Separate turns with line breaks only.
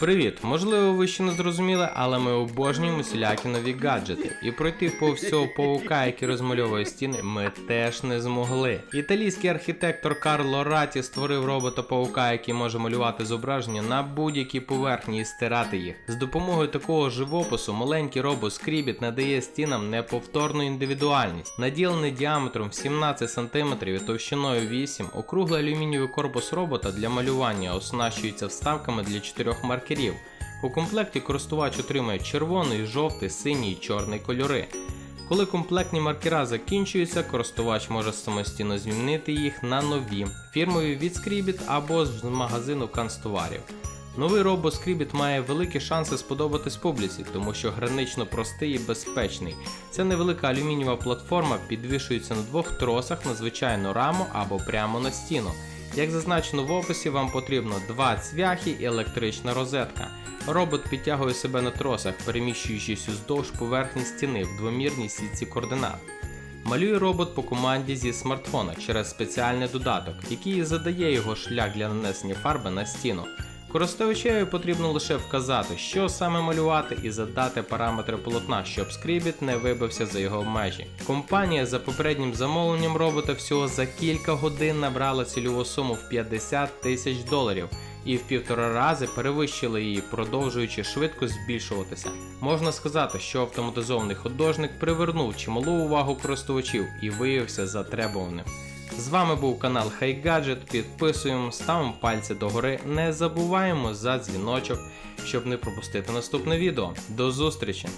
Привіт! Можливо, ви ще не зрозуміли, але ми обожнюємо всілякі нові гаджети. І пройти по всього паука, який розмальовує стіни, ми теж не змогли. Італійський архітектор Карло Раті створив робота паука, який може малювати зображення на будь-якій поверхні і стирати їх. З допомогою такого живопису маленький робот Скрібіт надає стінам неповторну індивідуальність. Наділений діаметром в 17 см і товщиною 8, округлий алюмінієвий корпус робота для малювання оснащується вставками для чотирьох маркерів. У комплекті користувач отримує червоний, жовтий, синій і чорний кольори. Коли комплектні маркера закінчуються, користувач може самостійно змінити їх на нові фірмові від Scribit або з магазину канцтоварів. Новий робот Scribit має великі шанси сподобатись публіці, тому що гранично простий і безпечний. Ця невелика алюмінієва платформа підвішується на двох тросах на звичайну раму або прямо на стіну. Як зазначено в описі, вам потрібно два цвяхи і електрична розетка. Робот підтягує себе на тросах, переміщуючись уздовж поверхні стіни в двомірній сітці координат. Малює робот по команді зі смартфона через спеціальний додаток, який задає його шлях для нанесення фарби на стіну. Користувачеві потрібно лише вказати, що саме малювати, і задати параметри полотна, щоб скрібіт не вибився за його межі. Компанія за попереднім замовленням робота всього за кілька годин набрала цільову суму в 50 тисяч доларів і в півтора рази перевищили її, продовжуючи швидко збільшуватися. Можна сказати, що автоматизований художник привернув чималу увагу користувачів і виявився затребуваним. З вами був канал HiGadget, підписуємо, ставимо пальці догори, не забуваємо за дзвіночок, щоб не пропустити наступне відео. До зустрічі!